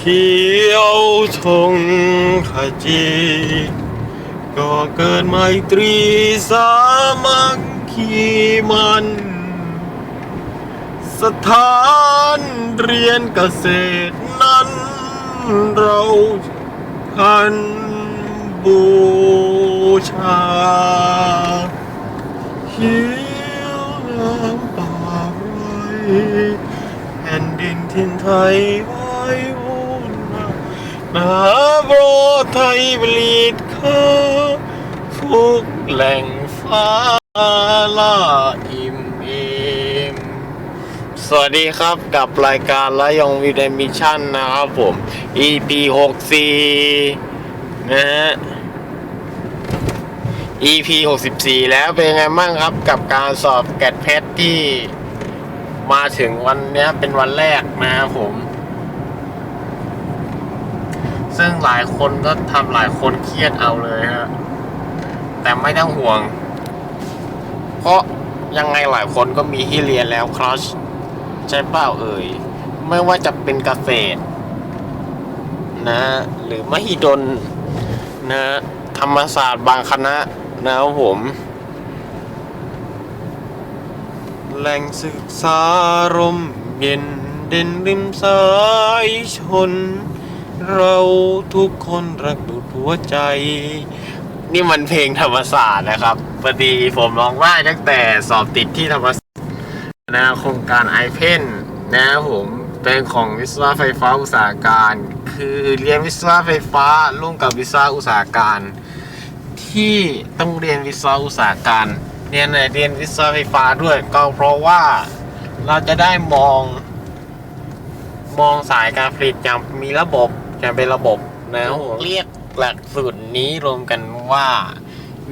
เขียวธงขจีก็เกิดไมตรีสามัคคีมัน สถานเรียนเกษตรนั้น เราพันบูชาเขียวน้ำป่าไรแผ่นดินทินไทยไว้ นาโปรไทยผลิตข้าทุกแหล่งฟ้าล่าอิ่มเอมสวัสดีครับกับรายการละยองวิดมิชั่นนะครับผม EP 64นะฮะ EP 64 แล้วเป็นไงบ้างครับกับการสอบแกดเพชรที่มาถึงวันนี้เป็นวันแรกนะครับผม ซึ่งหลายคนก็ทำหลายคนเครียดเอาเลยฮะ แต่ไม่ต้องห่วง เพราะยังไงหลายคนก็มีที่เรียนแล้วครัชใช่เปล่าเอ่ย ไม่ว่าจะเป็นเกษตร นะ หรือมหิดลนะธรรมศาสตร์บางคณะนะครับผม แหล่งศึกษารมเย็นเด่นริมสายชน เราทุกคนรักดุดหัวใจ นี่มันเพลงธรรมศาสตร์นะครับพอดีผมร้องได้ตั้งแต่สอบติดที่ธรรมศาสตร์นะโครงการไอเพนนะผมเป็นของวิศวะไฟฟ้าอุตสาหการ คือเรียนวิศวะไฟฟ้าร่วมกับวิศวะอุตสาหการ ที่ต้องเรียนวิศวะอุตสาหการเรียนเรียนวิศวะไฟฟ้าด้วยก็เพราะว่าเราจะได้มอง มองสายการผลิตอย่างมีระบบ อย่างเป็นระบบนะครับผมเรียกหลักสูตรนี้รวมกันว่า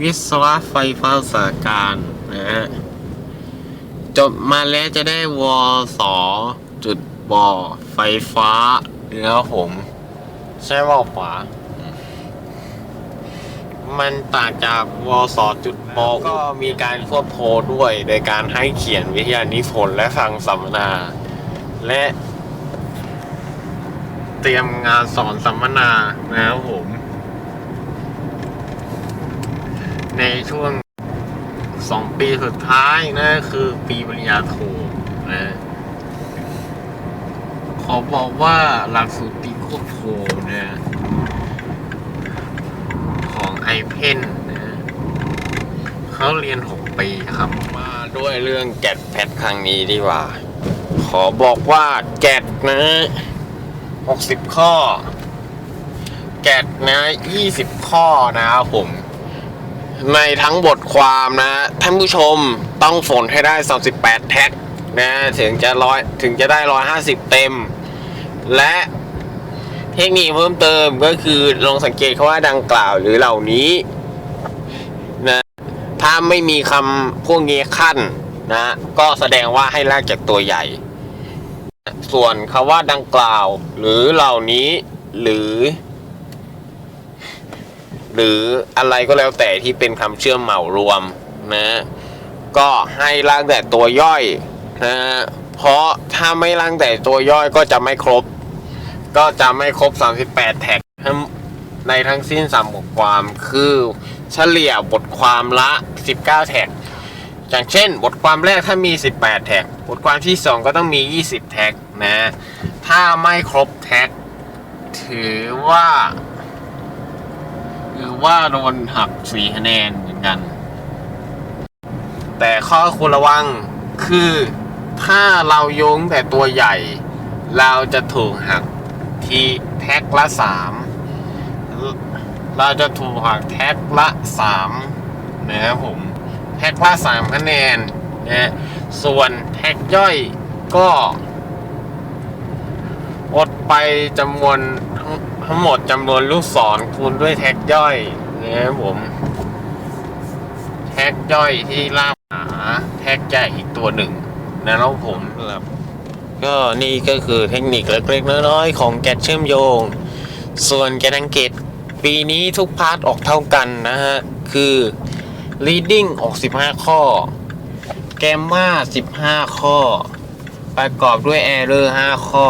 วิศวะไฟฟ้าสาการนะฮะจบมาแล้วจะได้วสจุดบอไฟฟ้านะครับผมใช่ว่าขวามันต่างจากวสจุดบก็มีการควบโพด้วย โดยการให้เขียนวิทยานิพนธ์และฟังสัมมนา และ ตรียมงานสอนสัมมนานะครับผม ในช่วงสองปีสุดท้ายนะคือปีปริญญาโทนะขอบอกว่าหลักสูตรตีควบโพนะของไอเพนนะเขาเรียน6ปีครับ มาด้วยเรื่องแกดแพทครั้งนี้ดีกว่า ขอบอกว่าแกดนะ 60 ข้อ แกดนะ20 ข้อนะครับผม ในทั้งบทความนะ ท่านผู้ชมต้องฝนให้ได้ 38 แท็กนะถึงจะร้อยถึงจะได้ 150 เต็ม และเทคนิคเพิ่มเติมก็คือลองสังเกตคำว่าดังกล่าวหรือเหล่านี้นะถ้าไม่มีคำพวกนี้ขั้นนะ ก็แสดงว่าให้ลากจากตัวใหญ่ ส่วนคำว่าดังกล่าว หรือเหล่านี้ หรือ หรืออะไรก็แล้วแต่ที่เป็นคำเชื่อมเหมารวมนะก็ให้ร่างแต่ตัวย่อยนะเพราะถ้าไม่ร่างแต่ตัวย่อยก็จะไม่ครบ ก็จะไม่ครบ 38 แท็กในทั้งสิ้นสามบทความคือเฉลี่ยบทความละ 19 แท็ก อย่างเช่น บทความแรกถ้ามี 18 แท็ก บทความที่ 2 ก็ต้องมี 20 แท็กนะ ถ้าไม่ครบแท็ก ถือว่าคือว่าโดนหักสีคะแนนเหมือนกัน แต่ข้อควรระวังคือถ้าเราโยงแต่ตัวใหญ่ เราจะถูกหักทีแท็กละสามเราจะถูกหักแท็กละสามนะครับผม แท็กละสามคะแนนนะ ส่วนแท็กย่อยก็อดไปจำนวนทั้งทั้งหมดจำนวนลูกศรคูณด้วยแท็กย่อยนะครับผม แท็กย่อยที่ลากหาแท็กใหญ่อีกตัวหนึ่งนะครับผมครับก็นี่ก็คือเทคนิคเล็กๆน้อยๆของแกดเชื่อมโยง ส่วนแกดอังกฤษปีนี้ทุกพาร์ทออกเท่ากันนะฮะ คือ reading ออก 15 ข้อ แกมมา15 ข้อ ประกอบด้วย error 5ข้อ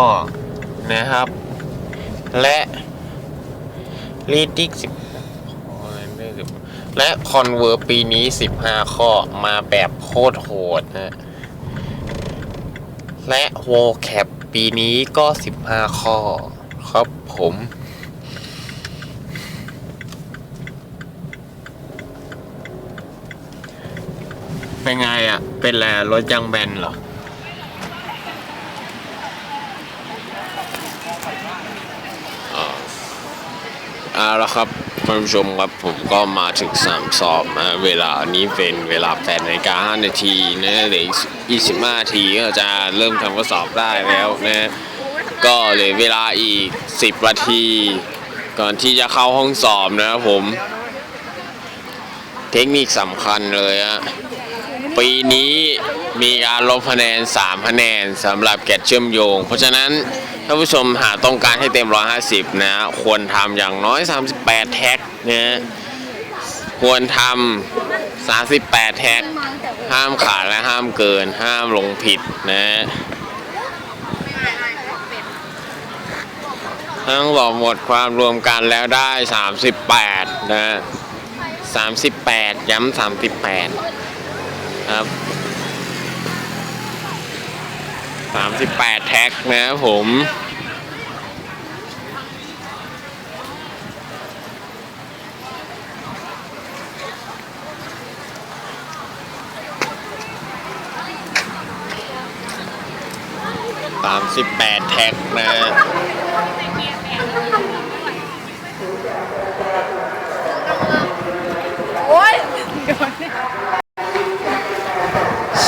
นะครับ และรีดิกสิบและคอนเวอร์ปีนี้ 15 ข้อมาแบบโคตรโหดนะและโวแคปปีนี้ก็ 15 ข้อ ครับผม เป็นไงอะ เป็นแลรถยังแบนเหรอ เอาละครับท่านผู้ชมครับผมก็มาถึงสามสอบนะเวลานี้เป็นเวลา8นาฬิกา5นาทีนะเหลืออีก25นาทีก็จะเริ่มทำข้อสอบได้แล้วนะก็เหลือเวลาอีก 10นาที ก่อนที่จะเข้าห้องสอบนะครับผม เทคนิคสำคัญเลยอะ ปีนี้มีการลบคะแนน 3 คะแนนสำหรับแกะเชื่อมโยง เพราะฉะนั้นท่านผู้ชมหากต้องการให้เต็ม 150 นะ ควรทำอย่างน้อย 38 แท็กนะควรทำ 38 แท็ก ห้ามขาดและห้ามเกิน ห้ามลงผิดนะทั้งบอกหมดความรวมกันแล้วได้ 38 นะ 38 ย้ำ 38 ครับ 38 แท็กนะครับผม38 แท็กนะโอ๊ย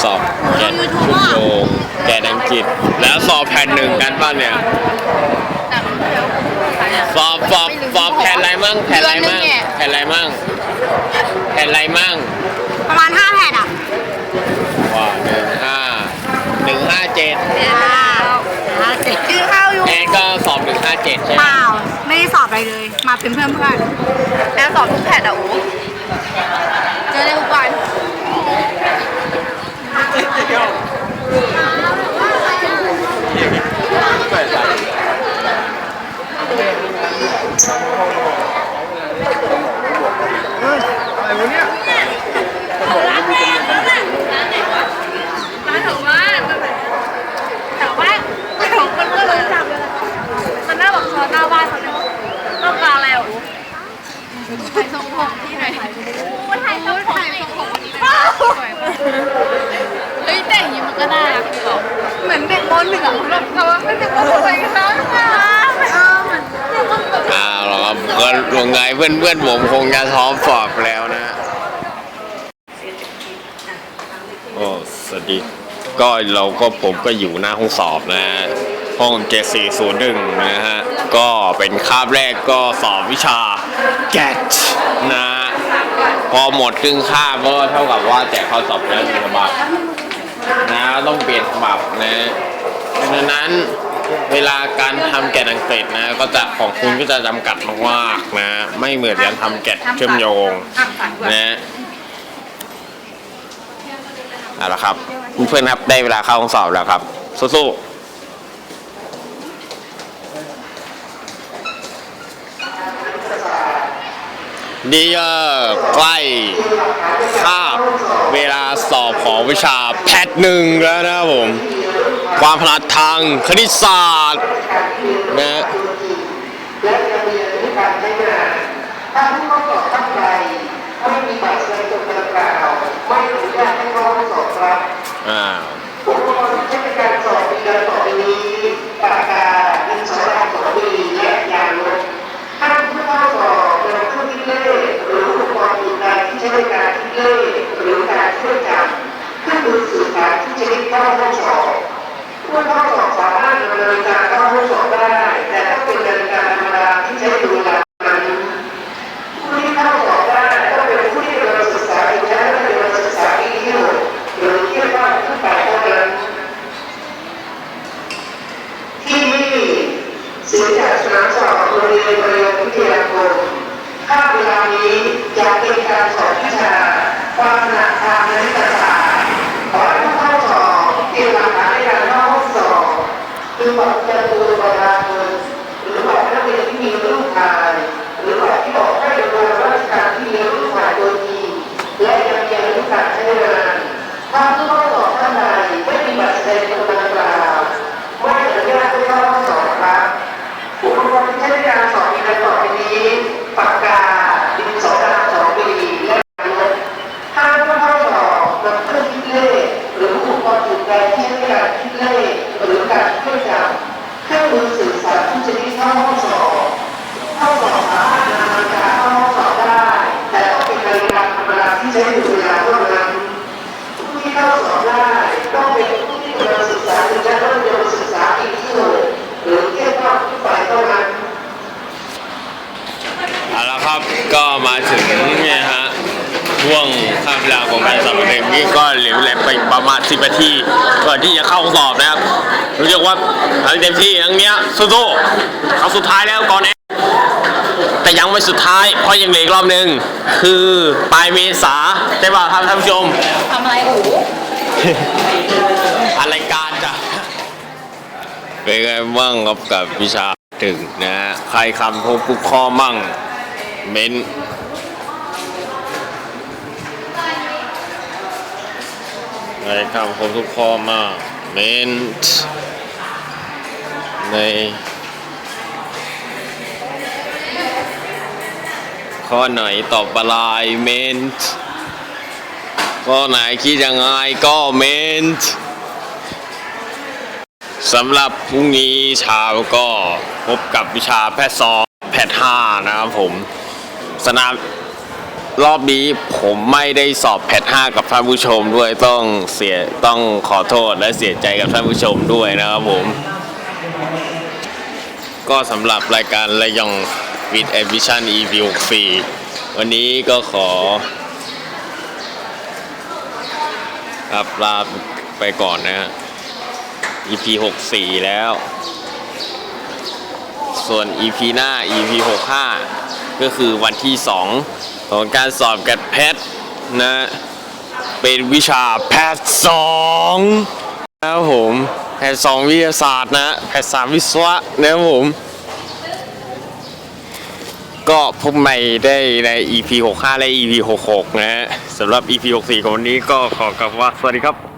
สอบแกนชุมโยงแกนอังกฤษ แล้วสอบแผ่นหนึ่งกันป่ะเนี่ยสอบสอบสอบแผ่นอะไรมั่งแผ่นอะไรมั่งแผ่นอะไรมั่งแผ่นอะไรมั่งประมาณ5แผ่นอะว่าหนึ่งห้าหนึ่งห้าเจ็ดห้าเจ็ดกินข้าวอยู่แอนก็สอบหนึ่งห้าเจ็ดใช่ไหเปมล่าไม่ได้สอบอะไรเลย มาเป็นเพื่อนเพื่อนแล้วสอบทุกแผ่นอะอูเจอได้ทุกวัน ร้านแถวบ้านแถวบ้านมันก็เลยจับเลยมันน่าแบบซอยหน้าบ้านเขาเนี่ยต้องการอะไรอะถ่ายทรงผมที่ไหนถ่ายถ่ายทรงผมถ่ายทรงผมวันนี้เฮ้ยแต่งอย่างนี้มันก็น่ารักดีหรอเหมือนเด็กมหนึ่งอะแบบเราไม่เด็กมหนึ่งกันนะ ออเหมือนเด็กมหนึ่งอ่าเราก็ลงไงเพื่อนเพื่อนผมคงจะซ้อมสอบแล้วนะโอ้สวัสดีก็เราก็ผมก็อยู่หน้าห้องสอบนะห้อง7401 นะฮะ ก็เป็นคาบแรกก็สอบวิชา get นะ พอหมดครึ่งคาบก็เท่ากับว่าแจกข้อสอบแล้วหนึ่งฉบับนะต้องเปลี่ยนฉบับนะดังนั้น เวลาการทำแกะอังกฤษนะ ก็จะของคุณก็จะจำกัดมากๆนะ ไม่เหมือนการทำแกะเชื่อมโยงนะเอาละครับเพื่อนๆครับได้เวลาเข้าห้องสอบแล้วครับสู้ๆนี่ก็ใกล้คาบเวลาสอบของวิชาแพทหนึ่งแล้วนะครับผม ความถนัดทางคณิตศาสตร์นะและยังมีการใช้งานถ้าผู้เข้าสอบท่านใดไม่มีใบัตรแสดงตัวดังกล่าวไม่อนุญาตให้เข้าห้องสอบครับอ่าอุปกรณ์ที่ใช้ในการสอบมีดังต่อไปนี้ปากกาดินสอดำสองบีและยางลบห้าผู้เข้าสอบเป็นเครื่องคิดเลขหรืออุปกรณ์อื่นใดที่ใช้ในการคิดเลขหรือการช่วยจำเครื่องมือสื่อสารที่จะได้เข้าห้องสอบ ผู้เข้าสอบสามารถดำเนินการเข้าห้สอบได้แต่ para cá. ช่วงข้ามเวลาของการสอบประเด็นนี้ก็เหลือเวลาไปประมาณ10นาทีก่อนที่จะเข้าสอบนะครับเรียกว่าทำเต็มที่ทั้งเนี้ยสู้ๆเอาสุดท้ายแล้วก่อนเองแต่ยังไม่สุดท้ายเพราะยังเหลืออีกรอบหนึงคือปลายเมษาใช่ป่ะครับท่านผู้ชมทำอะไรอู๋อะไรการจ้ะเป็นไงบ้างครับกับวิชาถึงนะฮะใครคำพบกุกข้อมั่งเม้น ใครคำพบทุกข้อมั่งเม้นในข้อไหนตอบอะไรเม้นข้อไหนคิดยังไงก็เม้นสำหรับพรุ่งนี้เช้าก็พบกับวิชาแพทย์ซองแพทย์ห้านะครับผมสนาม รอบนี้ผมไม่ได้สอบแพทห้ากับท่านผู้ชมด้วยต้องเสียต้องขอโทษและเสียใจกับท่านผู้ชมด้วยนะครับผม ก็สำหรับรายการระยองวิดแอวิชั่น EP 64วันนี้ก็ขอครับลาไปก่อนนะฮะ EP 64 แล้ว ส่วน EP หน้า EP 65 ก็คือวันที่ 2 ของการสอบแกดแพทนะเป็นวิชาแพทย์สองนะครับผมแพทย์สองวิทยาศาสตร์นะแพทย์สามวิศวะนะครับผม ก็พบใหม่ได้ใน EP 65 และ EP 66 นะฮะสำหรับ EP 64ของวันนี้ก็ขอกล่าวว่าสวัสดีครับ